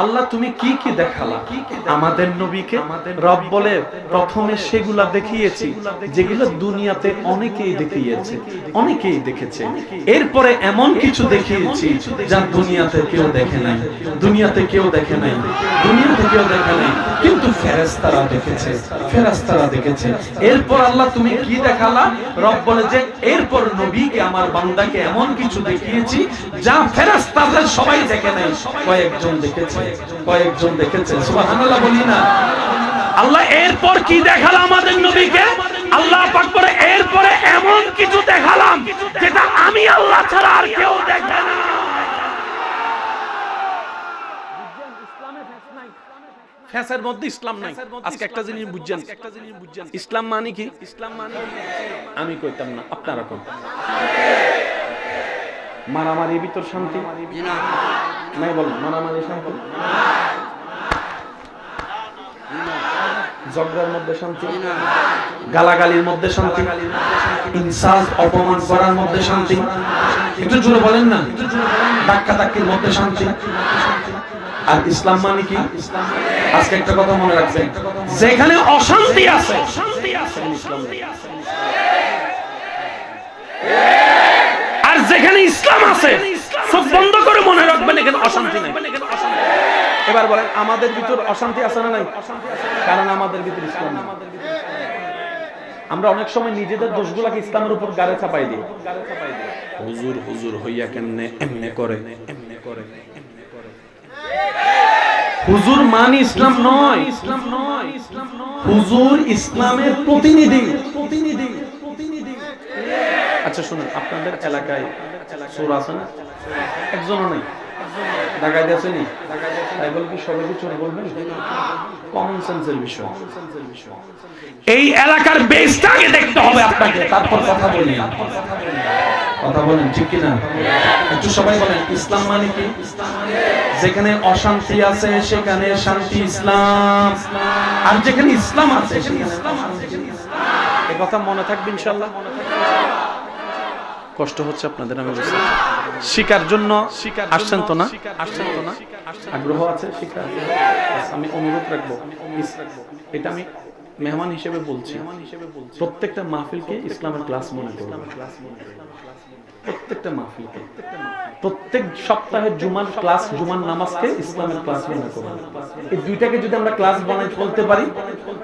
আল্লাহ, তুমি কি কি দেখালা? আমাদের নবীকে রব বলে প্রথমে সেগুলা দেখিয়েছি, যেগুলো দুনিয়াতে অনেকেই দেখিয়েছে, অনেকেই দেখেছে। এরপরে এমন কিছু দেখিয়েছি যা দুনিয়াতে কেউ দেখে নাই, দুনিয়াতে কেউ দেখে নাই, দুনিয়াতে কেউ দেখে নাই, কিন্তু ফেরেশতারা দেখেছে ফেরেশতারা দেখেছে। এরপর আল্লাহ, তুমি কি দেখালা? রব বলে যে, এরপর নবীকে, আমার বান্দাকে এমন কিছু দেখিয়েছি যা ফেরেশতারা সবাই দেখে নাই, কয়েকজন দেখেছে। কয়েকজন দেখেছে সুবহানাল্লাহ বলি না। আল্লাহ এরপর কি দেখালাম আমাদের নবীকে? আল্লাহ পাক করে এরপরে এমন কিছু দেখালাম যেটা আমি আল্লাহ ছাড়া আর কেউ দেখে না। ফ্যাসের মধ্যে ইসলাম নাই। আজকে একটা জিনিস বুঝছেন? একটা জিনিস বুঝছেন। ইসলাম মানে কি? ইসলাম মানে আমি কইতাম না আপনারা কোন মারামারি ভিতর শান্তি। নাই বলেন শান্তি ঝগড়ার মধ্যে শান্তি, গালাগালির মধ্যে শান্তি অপমান করার মধ্যে শান্তি। একটু জোরে বলেন না। ধাক্কা ধাক্কির মধ্যে শান্তি। আর ইসলাম মানে কি? আজকে একটা কথা মনে রাখবেন। যেখানে অশান্তি আছে, সেখানে ইসলাম আর যেখানে ইসলাম আছে চোখ বন্ধ করে মনে রাখবেন এখানে অশান্তি নেই। এবার বলেন আমাদের ভিতর অশান্তি আছে না নাই? কারণ আমাদের ভিতর ইসলাম নেই। আমরা অনেক সময় নিজেদের দোষগুলাকে ইসলামের উপর গাড়ে চাপাই দিই। হুজুর হুজুর হইয়া কেমনে এমনে করে? এমনে করে এমনে করে হুজুর মানে ইসলাম নয়। ইসলাম নয় ইসলাম নয় হুজুর ইসলামের প্রতিনিধি প্রতিনিধি প্রতিনিধি। আচ্ছা শুনুন আপনাদের এলাকায় আছে না? একজনও নেই। আছে নি? তাই কি সবাইকে চোর বলবেন? কমন সেন্সের বিষয়। এই এলাকার বেসটা আগে দেখতে হবে আপনাকে, তারপর কথা বলি। কথা বলেন, ঠিক কি একটু সবাই বলেন, ইসলাম মানে কি? যেখানে অশান্তি আছে, সেখানে শান্তি, ইসলাম। আর যেখানে ইসলাম আছে, সেখানে অশান্তি। এ কথা মনে থাকবে ইনশাল্লাহ। কষ্ট হচ্ছে আপনাদের আমি বুঝতে শিকার জন্য আসছেন তো না? আসছেন তো না? আগ্রহ আছে শিকার আমি অনুরোধ রাখব। এটা আমি মেহমান হিসেবে বলছি। প্রত্যেকটা মাহফিলকে ইসলামের ক্লাস মনে করব। প্রত্যেকটা মাহফিলকে। প্রত্যেক সপ্তাহে জুমার ক্লাস জুমার নামাজকে ইসলামের ক্লাস মনে করব। এই দুইটাকে যদি আমরা ক্লাস বানাই চলতে পারি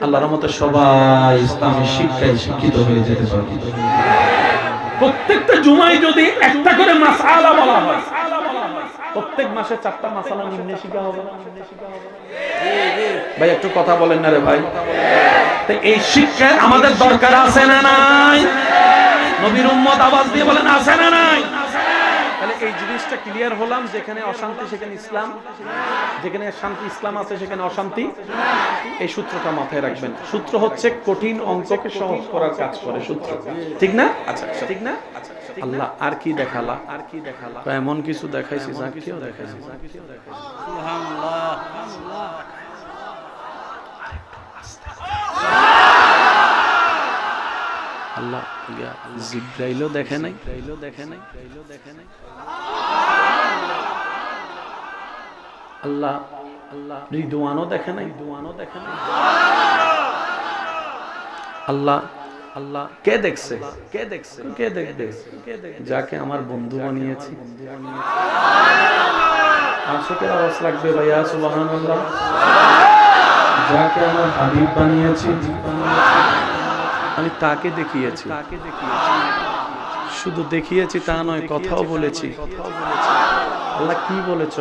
আল্লাহর রহমতে সবাই ইসলামের শিক্ষায় শিক্ষিত হয়ে যেতে পারি। প্রত্যেকটা জুমাই যদি একটা করে মাসালা বলা হয়, প্রত্যেক মাসে চারটা মাসালা নিম্নে শিখা হবে ভাই, একটু কথা বলেন না রে ভাই। এই শিক্ষা আমাদের দরকার আছে না নাই? নবীর উম্মত আওয়াজ দিয়ে বলেন, আছে না নাই? জিনিসটা ক্লিয়ার হলাম যেখানে অশান্তি সেখানে ইসলাম। যেখানে শান্তি ইসলাম আছে সেখানে অশান্তি। এই সূত্রটা মাথায় রাখবেন। সূত্র হচ্ছে কঠিন অঙ্ককে সহজ করার কাজ করে সূত্র। ঠিক না? আচ্ছা আচ্ছা, ঠিক না? আল্লাহ আর কি দেখালা? আর কি দেখালা? এমন কিছু দেখাইছি যা কেউ দেখাইছি আল্লাহ জিব্রাইলও দেখে নাই? জিব্রাইলও দেখে নাই? দেখে নাই? আল্লাহ আল্লাহ, রিদওয়ানও দেখে নাই, রিদওয়ানও দেখে নাই। আল্লাহ আল্লাহ, কে দেখছে? কে দেখছে? কে দেখবে? যাকে আমার বন্ধু বানিয়েছি। আশিকের আওয়াজ লাগবে ভাইয়া, সুবহানাল্লাহ। যাকে আমার হাবিব বানিয়েছি। আমি তাকে দেখিয়েছি। তাকে দেখিয়েছি শুধু দেখিয়েছি তা নয় কথাও বলেছি কথাও বলেছি। আল্লাহ কি বলেছ?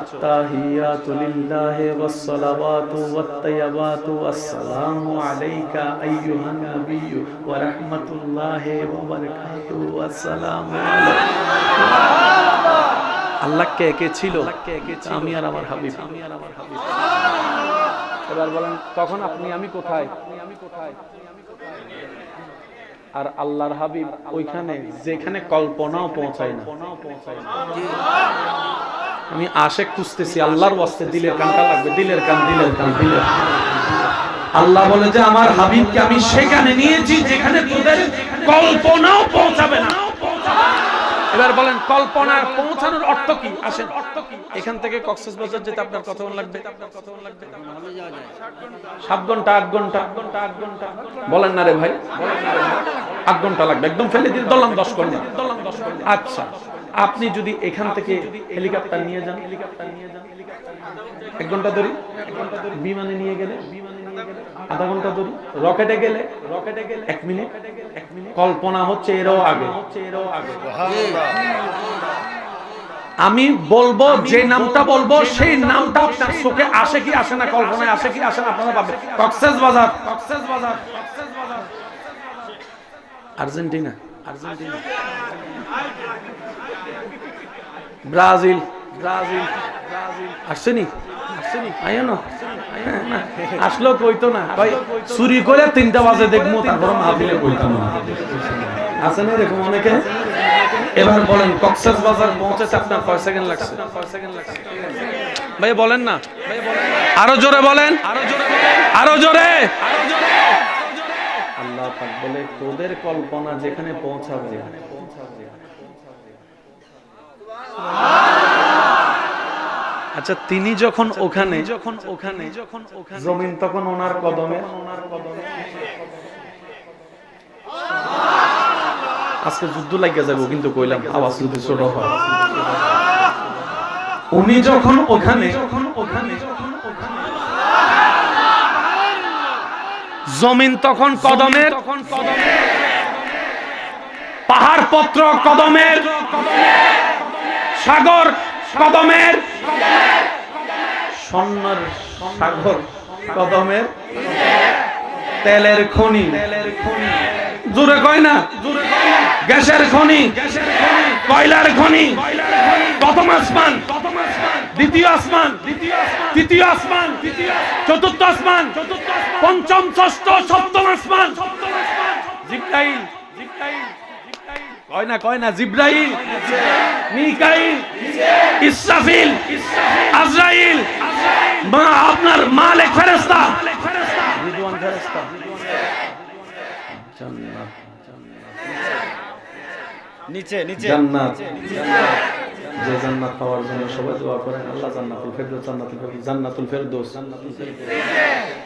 আত্তাহিয়াতু লিল্লাহি ওয়াসসালাওয়াতু ওয়াত্তাইয়াবাতু আসসালামু আলাইকা আইয়ুহান নাবিয়্যু ওয়া রাহমাতুল্লাহি ওয়া বারাকাতুহু। আসসালামু আল্লাহ কে কে ছিল? আমি আর আমার হাবিব। আমি আর আমার হাবিব। এবার বলেন তখন আপনি আমি কোথায়? আমি কোথায়? আর আল্লাহর হাবিব ওইখানে যেখানে কল্পনাও পৌঁছায় না। আমি আশে খুঁজতেছি, আল্লাহর ওয়াস্তে দিলের কানটা লাগবে, দিলের কান দিলের কান, দিলের আল্লাহ বলে যে, আমার হাবিবকে আমি সেখানে নিয়েছি যেখানে তোদের কল্পনাও পৌঁছাবে না। এবার বলেন কল্পনার পৌঁছানোর অর্থ কি? আসেন। এখান থেকে কক্সবাজার যেতে আপনার কতক্ষণ লাগবে? সাত ঘণ্টা আট ঘণ্টা? আট ঘণ্টা। বলেন না রে ভাই। আট ঘণ্টা লাগবে। একদম ফেলে দিয়ে দলাম দশ ঘণ্টা। দলাম দশ ঘণ্টা। আচ্ছা আপনি যদি এখান থেকে হেলিকপ্টার নিয়ে যান। হেলিকপ্টার নিয়ে যান এক ঘণ্টা ধরি। বিমানে নিয়ে গেলে। বিমানে নিয়ে গেলে আধা ঘণ্টা ধরি। রকেটে গেলে রকেটে গেলে। এক মিনিট। কল্পনা হচ্ছে এরও আগে। আমি বলব যে নামটা বলব সেই নামটা আপনার চোখে আসে কি আসে না কল্পনায় আসে কি আসে না আপনারা পাবেন Cox's Bazar Cox's Bazar Argentina Argentina. Brazil Brazil Brazil. আসছেনি আইও না। আসলো কইতো না। ভাই চুরি করে তিনটা বাজে দেখব তারপর মাহফিলে কইতো না। আছে না এরকম অনেকে? এবার বলেন কক্সেস বাজার পৌঁছাতে আপনার কয় সেকেন্ড লাগছে? ভাই বলেন না। আরও জোরে বলেন। আরও জোরে। আরও জোরে আল্লাহ পাক বলে তোদের কল্পনা যেখানে পৌঁছাবে। আচ্ছা তিনি যখন ওখানে যখন ওখানে যখন ওখানে জমিন তখন ওনার কদমে। ওনার কদমে আজকে যুদ্ধ লাগিয়ে যাব কিন্তু কইলাম আওয়াজ যদি ছোট হয়। উনি যখন ওখানে যখন ওখানে জমিন তখন কদমের তখন কদমের পাহাড় পত্র কদমের সাগর কদমের স্বর্ণের সাগর, কদমের তেলের খনি। জোরে কয় না? গ্যাসের খনি, কয়লার খনি, প্রথম আসমান, দ্বিতীয় আসমান, তৃতীয় আসমান, চতুর্থ আসমান, পঞ্চম, ষষ্ঠ, সপ্তম আসমান। জিব্রাইল জিব্রাইল কয় না কয় না জিব্রাইল মিকাইল ইসরাফিল আজরাইল মা আপনার মালিক ফেরেশতা। রিদওয়ান ফেরেশতা। জান্নাত। নিচে নিচে। জান্নাত। যে জান্নাত পাওয়ার জন্য সবাই দোয়া করেন আল্লাহ জান্নাতুল ফেরদৌস জান্নাতুল ফেরদৌস জান্নাতুল ফেরদৌস। জান্নাতুল ফেরদৌস।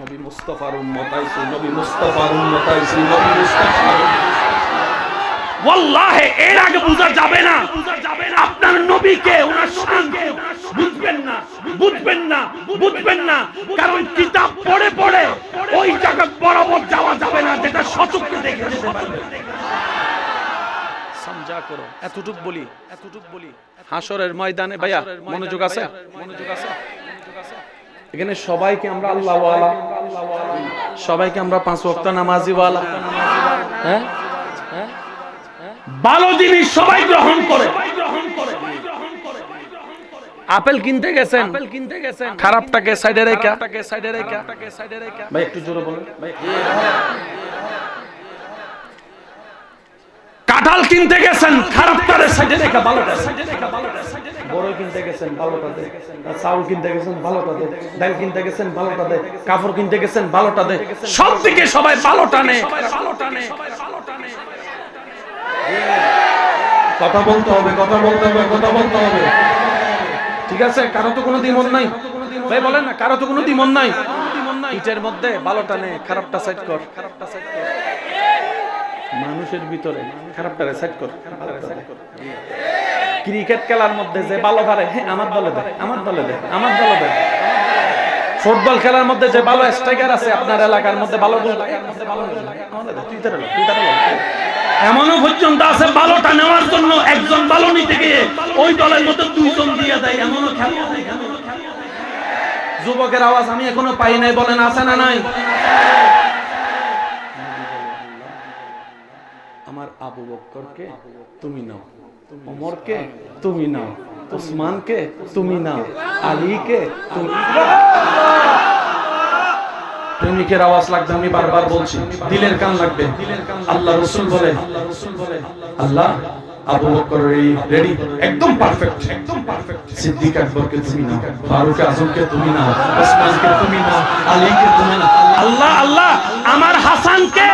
নবী মুস্তাফার উম্মত আইছে নবী মুস্তাফার উম্মত আইছে নবী মুস্তাফার ওয়াল্লাহি এর আগে বোঝা যাবে না। আপনার নবীকে ওনার শানকে বুঝবেন না বুঝবেন না বুঝবেন না। কারণ কিতাব পড়ে পড়ে ওই জায়গা বরাবর যাওয়া যাবে না যেটা সচক্ষে দেখে যেতে পারবে। সমঝা করো এতটুক বলি এতটুক বলি। হাসরের ময়দানে ভাইয়া মনোযোগ আছে? মনোযোগ আছে? এখানে সবাইকে আমরা আল্লাহ ওয়ালা সবাইকে আমরা পাঁচ ওয়াক্ত নামাজি ওয়ালা। হ্যাঁ? হ্যাঁ? ভালো জিনিস সবাই গ্রহণ করে। আপেল কিনতে গেছেন? আপেল কিনতে গেছেন। খারাপটাকে সাইডে রেখা। সাইডে রেখা। সাইডে রেখা। ভাই একটু জোরে বলুন। ভাই কাঁঠাল কিনতে গেছেন খারাপটারে সাইডে রেখা ভালোটা সাইডে রেখা ভালোটা বড় কিনতে গেছেন, ভালোটা দে। চাউল কিনতে গেছেন, ভালোটা দে। ডাল কিনতে গেছেন, ভালোটা দে। কাপড় কিনতে গেছেন, ভালোটা দে। সব দিকে সবাই ভালোটা নে কথা বলতে হবে, কথা বলতে হবে, কথা বলতে হবে। ঠিক আছে, কারও তো কোনো দ্বিমত নাই। ভাই, বলেন না, কারও তো কোনো দ্বিমত নাই। ইটের মধ্যে ভালোটা নে খারাপটা সাইড কর। খারাপটা সাইড কর মানুষের ভিতরে খারাপটা সাইড কর। ক্রিকেট খেলার মধ্যে যে ভালো পারে হ্যাঁ আমার দলে দেয় আমার দলে দেয় আমার দলে দেয় ফুটবল খেলার মধ্যে যে ভালো স্ট্রাইকার আছে আপনার এলাকার মধ্যে ভালো এমনও পর্যন্ত আছে ভালোটা নেওয়ার জন্য একজন ভালো নিতে গিয়ে ওই দলের মধ্যে দুইজন দিয়ে দেয়, এমনও খেলা যুবকের আওয়াজ আমি এখনও পাই নাই, বলেন আছে না নাই? আমার আবু বক্করকে তুমি নাও। ওমরকে তুমি নাও উসমানকে তুমি নাও আলীকে তুমি প্রেমিকের আওয়াজ লাগবে আমি বারবার বলছি। দিলের কান লাগবে। আল্লাহ রসুল বলে। আল্লাহ আবু বকর রেডি। একদম পারফেক্ট একদম পারফেক্ট সিদ্দিক আকবরকে তুমি নাও। ফারুক আজমকে তুমি নাও। ওসমানকে তুমি নাও। আলীকে তুমি নাও। আল্লাহ আল্লাহ আমার হাসানকে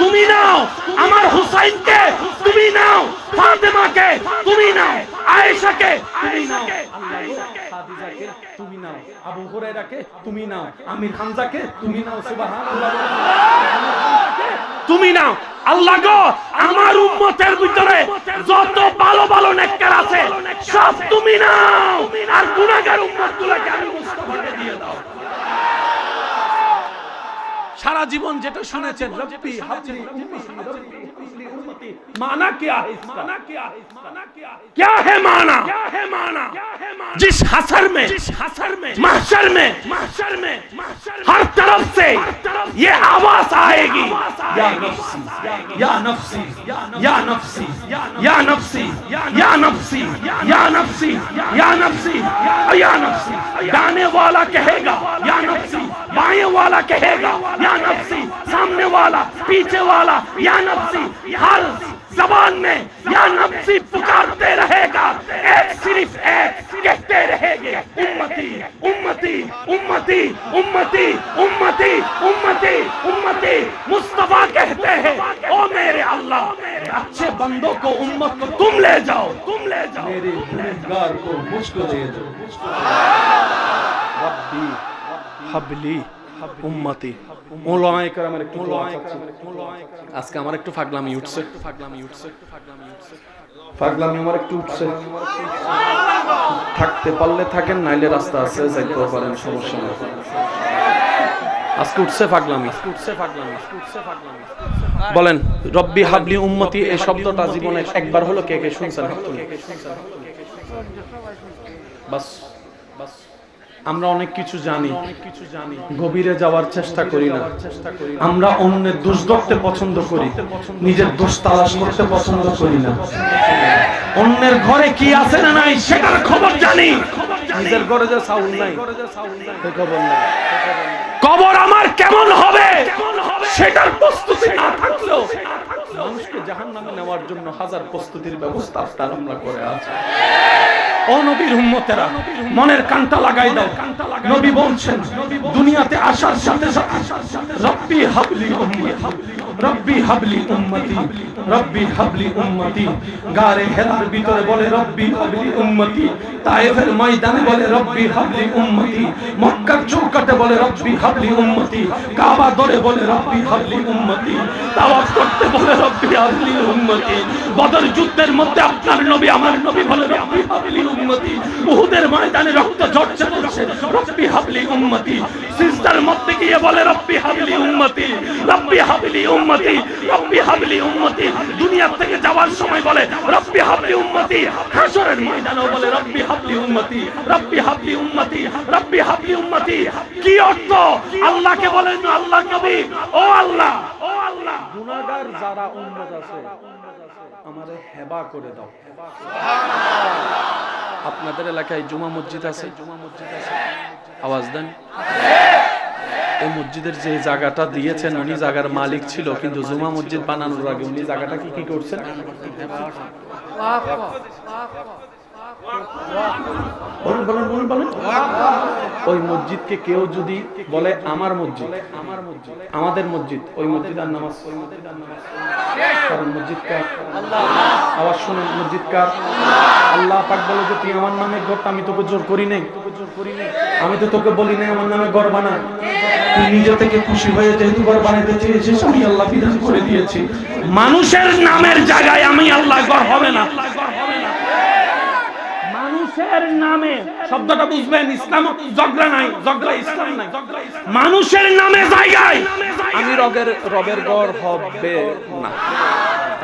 তুমি নাও আমার হুসাইনকে তুমি নাও ফাতেমাকে তুমি নাও আয়েশাকে তুমি নাও আল্লাহ গো, খাদিজাকে তুমি নাও আবু হুরায়রাকে তুমি নাও, আমির হামজাকে তুমি নাও, সুবহানাল্লাহ। তুমি নাও। আল্লাহ গো, আমার উম্মতের ভিতরে যত ভালো ভালো নেককার আছে, সব তুমি নাও। আর গুনাহগার উম্মতগুলোকে আমি মুস্তফাকে দিয়ে দাও। সারা জীবন যেটা শুনেছেন, রব্বি হাবলি উম্মতি, রব্বি माना क्या है माना क्या है माना क्या है क्या है माना क्या है माना क्या है माना जिस हसर में जिस हसर में महशर में महशर में महशर हर तरफ़ से ये आवाज़ आएगी या नफसी या नफसी या नफसी या नफसी या नफसी या नफसी या नफसी या नफसी गाने वाला कहेगा या नफसी बाएँ वाला कहेगा या नफसी सामने वाला पीछे वाला या नफ्सी हर जबान में या नफ्सी पुकारते रहेगा एक सिर्फ़ एक कहते रहेंगे उम्मती उम्मती उम्मती उम्मती उम्मती उम्मती उम्मती। मुस्तफ़ा कहते हैं ओ मेरे अल्लाह अच्छे बंदों को उम्मत को तुम ले जाओ तुम ले जाओ। मेरे को मुझको दे दो। रब्बी। হাবলি উম্মতি। কেরামের একটু। আজকে আমার একটু ফাগলামি উঠছে। ফাগলামি উঠছে। ফাগলামি আমার একটু উঠছে। থাকতে পারলে থাকেন নাইলে রাস্তা আছে যাইতেও পারেন সমস্যা নেই। আজকে উঠছে ফাগলামি। উঠছে ফাগলামি উঠছে ফাগলামি। বলেন রব্বি হাবলি উম্মতি এই শব্দটা জীবনে একবার হলো কে কে শুনছেন। বাস বাস। আমরা অনেক কিছু জানি। গভীরে যাওয়ার চেষ্টা করি না। আমরা অন্যের দোষ ধরতে পছন্দ করি। নিজের দোষ তালাশ করতে পছন্দ করি না। অন্যের ঘরে কি আছে না নাই সেটার খবর জানি। নিজের ঘরে যে সাউল নাই। খবর নাই। কবর আমার কেমন হবে সেটার প্রস্তুতি না থাকলেও মানুষকে জাহান নামে নেওয়ার জন্য হাজার প্রস্তুতির ব্যবস্থা আপনার আমরা করে আছে। ও নবীর উম্মতেরা মনের কানটা লাগাই দাও নবী বলছেন দুনিয়াতে আসার সাথে সাথে রব্বি হাবলি উম্মতি রব্বি হাবলি উম্মতি রব্বি হাবলি উম্মতি গারে হেরার ভিতরে বলে রব্বি হাবলি উম্মতি তায়েফের ময়দানে বলে রব্বি হাবলি উম্মতি মক্কার চৌকাটে বলে রব্বি হাবলি উম্মতি কাবা দরে বলে রব্বি হাবলি উম্মতি তাওয়াফ করতে বলে রব্বি হাবলি উম্মতি বদর যুদ্ধের মধ্যে আপনার নবী আমার নবী বলে রব্বি হাবলি উম্মতি। উহুদের ময়দানে রক্ত ঝরছে পড়ছে রব্বি হাবলি উম্মতি। সিজদার মধ্যে গিয়ে বলে, রব্বি হাবলি উম্মতি, রব্বি হাবলি উম্মতি, রব্বি হাবলি উম্মতি। দুনিয়া থেকে যাওয়ার সময় বলে, রব্বি হাবলি উম্মতি। হাসরের ময়দানেও বলে, রব্বি হাবলি উম্মতি, রব্বি হাবলি উম্মতি, রব্বি হাবলি উম্মতি। কি অর্থ? আল্লাহকে বলেন, আল্লাহ নবী, ও আল্লাহ ও আল্লাহ। গুনাহগার যারা উম্মত আছে আমারে হেবা করে দাও। আপনাদের এলাকায় জুমা মসজিদ আছে? জুমা মসজিদ আছে আওয়াজ দেন। এই মসজিদের যে জায়গাটা দিয়েছেন, উনি জায়গার মালিক ছিল, কিন্তু জুমা মসজিদ বানানোর আগে উনি জায়গাটা কি কি করছেন? বলুন বলুন বলুন বলুন। ওই কেউ যদি বলে আমার মসজিদ, আমাদের মসজিদ, ওই মসজিদ আর নামাজ আল্লাহ পাক বলে যে, তুই আমার নামে আমি তোকে জোর করি নাই। আমি তো তোকে বলি নাই, আমার নামে গড় বানা তুই নিজে থেকে খুশি হয়ে যেহেতু গড় বানাইতে চেয়েছিস, আমি আল্লাহ বিধান করে দিয়েছি। মানুষের নামের জায়গায় আমি আল্লাহ গড় হবে না। মানুষের নামে, শব্দটা বুঝবেন, ইসলাম জগড়া নাই জগড়া ইসলাম নাই। মানুষের নামে জায়গায়। আমি রবের রবের গড় হবে না।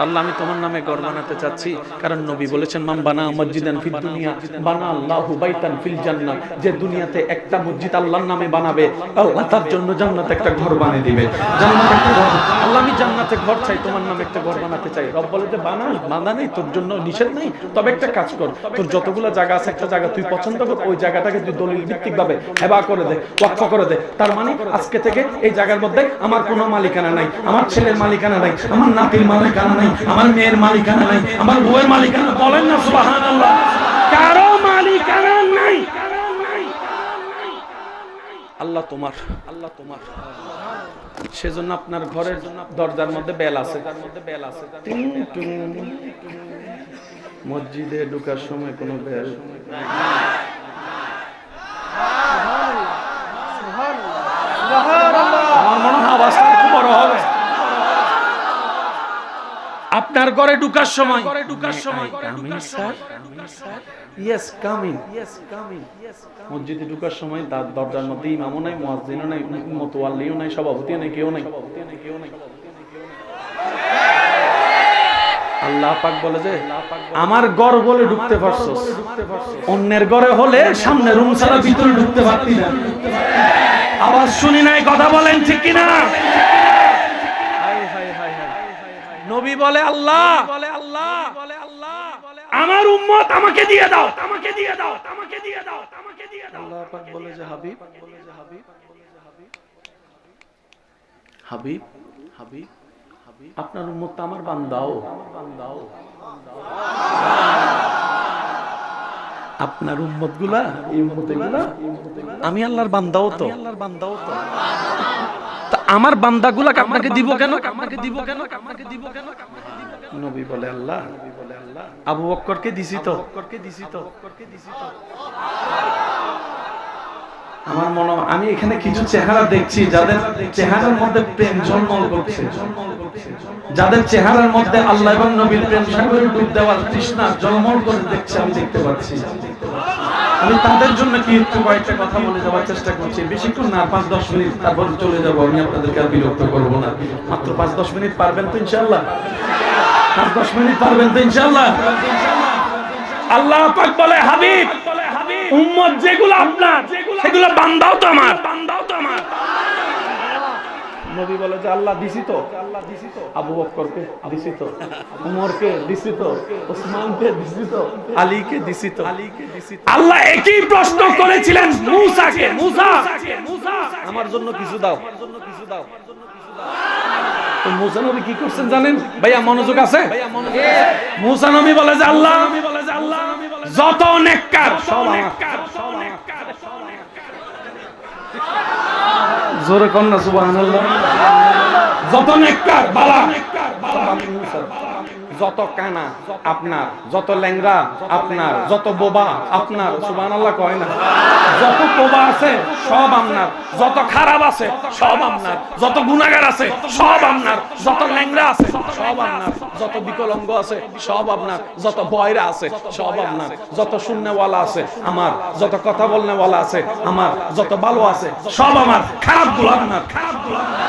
আল্লাহ, আমি তোমার নামে ঘর বানাতে চাচ্ছি। কারণ নবী বলেছেন মাম বানা মসজিদান ফিল দুনিয়া, বানা আল্লাহু বাইতান ফিল জান্নাত যে দুনিয়াতে একটা মসজিদ আল্লাহর নামে বানাবে, আল্লাহ তার জন্য জান্নাতে একটা ঘর বানিয়ে দিবে। জান্নাতে একটা ঘর। আল্লাহ, আমি জান্নাতে ঘর চাই, তোমার নামে একটা ঘর বানাতে চাই। রব বলে যে, বানা বাধা নেই, তোর জন্য নিষেধ নেই, তবে একটা কাজ কর। তোর যতগুলো জায়গা আছে, একটা জায়গা তুই পছন্দ কর, ওই জায়গাটাকে তুই দলিল ভিত্তিক ভাবে হেবা করে দে, ওয়াকফ করে দে। তার মানে আজকে থেকে এই জায়গার মধ্যে আমার কোনো মালিকানা নাই, আমার ছেলের মালিকানা নাই, আমার নাতির মালিকানা নাই আমার মেয়ের মালিকানা নাই আমার বউয়ের মালিকানা বলেন না সুবহানাল্লাহ। কারও মালিকানা নাই। আল্লাহ তোমার আল্লাহ তোমার। সেজন্য আপনার ঘরের দরজার মধ্যে বেল আছে। মসজিদে ঢুকার সময় কোনো বেল। আমার মনে হয় আওয়াজটা বড় হবে। আপনার ঘরে ঢুকার সময়। ঘরে ঢুকার সময়। Sir. Yes coming yes coming মসজিদে ঢুকার সময় তার দরজার মধ্যে ইমামও নাই মুয়াজ্জিনও নাই মতোয়াল্লিও নাই সভাপতিও নাই কেউ নাই। কেউ নাই আল্লাহ পাক বলে যে আমার ঘর বলে ঢুকতে পারছ অন্যের ঘরে হলে সামনে রুম ছাড়া ভিতরে ঢুকতে পারতি না। আওয়াজ শুনি নাই কথা বলেন ঠিক কিনা? হায়। নবী বলে আল্লাহ। বলে আল্লাহ। বলে আল্লাহ। আমার উম্মত আমাকে দিয়ে দাও আমাকে দিয়ে দাও আমাকে দিয়ে দাও আমাকে দিয়ে দাও। আল্লাহ পাক বলে যে হাবিব বলে যে হাবিব হাবিব হাবিব। হাবিব আপনার উম্মত আমার বান্দাও। বান্দাও আপনার উম্মতগুলা এই উম্মত আমি আল্লাহর বান্দাও তো। আল্লাহর বান্দাও তো তা। আমার বান্দাগুলাকে আপনাকে দিব কেন? আপনাকে দিব কেন? আপনাকে দিব কেন? নবী বলে আল্লাহ। নবী বলে আল্লাহ। আবু বক্করকে দিছি তো। বক্করকে দিছি তো। বক্করকে দিছি তো। আমার মনে আমি এখানে কিছু চেহারা দেখছি যাদের চেহারার মধ্যে প্রেম ঝলমল করছে। যাদের চেহারার মধ্যে আল্লাহ এবং নবীর প্রেম সাগরে ডুব দেওয়ার তৃষ্ণা জলমল করে দেখছে আমি দেখতে পাচ্ছি। আমি তাদের জন্য কি একটু কয়েকটা কথা বলে যাওয়ার চেষ্টা করছি। বেশিক্ষণ না, পাঁচ দশ মিনিট, তারপর চলে যাব। আমি আপনাদেরকে আর বিরক্ত করব না। মাত্র পাঁচ দশ মিনিট পারবেন তো ইনশাল্লাহ পাঁচ দশ মিনিট পারবেন তো ইনশাল্লাহ আল্লাহ পাক বলে, হাবিব, উম্মত যেগুলো আপনার, সেগুলো বান্দাও তো আমার আমার। নবী বলে যে আল্লাহ দিছি তো। আবু বকরকে দিছি তো। উমরকে দিছি তো। ওসমানকে দিছি তো। আলীকে দিছি তো। আল্লাহ একই প্রশ্ন করেছিলেন মূসা, আমার জন্য কিছু দাও। আমার জন্য কিছু দাও কি করছেন জানেন? ভাইয়া মনোযোগ আছে? বলে যে আল্লাহ, যত সব আমার। জোরে কন্যা সুবাহ যত নেককার বালা। যত কানা আপনার, যত ল্যাংরা আপনার, যত বোবা আপনার, সুবহানাল্লাহ কয় না? যত বোবা আছে, সব আপনার। যত খারাপ আছে, সব আপনার। যত গুনাহগার আছে, সব আপনার। যত ল্যাংরা আছে, সব আপনার। যত বিকলাঙ্গ আছে, সব আপনার। যত বয়রা আছে, সব আপনার। যত শূন্যওয়ালা আছে, আমার। যত কথা বলনেওয়ালা আছে, আমার। যত ভালো আছে, সব আমার। খারাপগুলো আপনার। খারাপগুলো আল্লাহ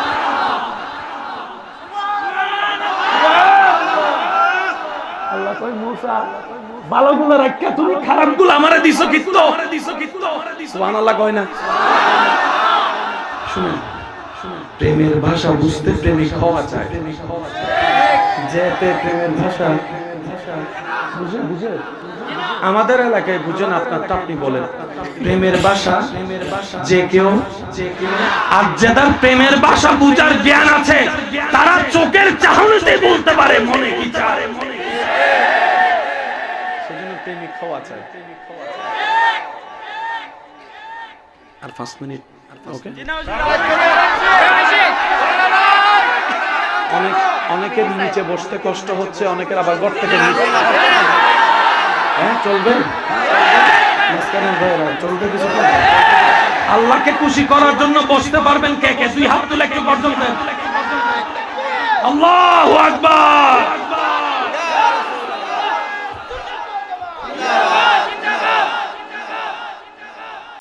রাখা তুমি খারাপগুলো আমারে দিছো কয় না। প্রেমের ভাষা বুঝতে প্রেমিক হওয়া চাই যেতে প্রেমের ভাষা। আমাদের এলাকায় বুঝেন আপনারটা আপনি বলেন। প্রেমের ভাষা, যে কেউ আর যাদের প্রেমের ভাষা বুঝার জ্ঞান আছে, তারা চোখের চাহনিতে বলতে পারে চায় মনে কি চায়। সেজন্য প্রেমিক হওয়া চাই আর পাঁচ মিনিট ওকে অনেক অনেকের নিচে বসতে কষ্ট হচ্ছে অনেকের আবার ঘর থেকে হ্যাঁ চলবে? চলবে কিছুক্ষণ? আল্লাহকে খুশি করার জন্য বসতে পারবেন কে কে? দুই হাত তুলে একটু গর্জন দেন। আল্লাহু আকবার!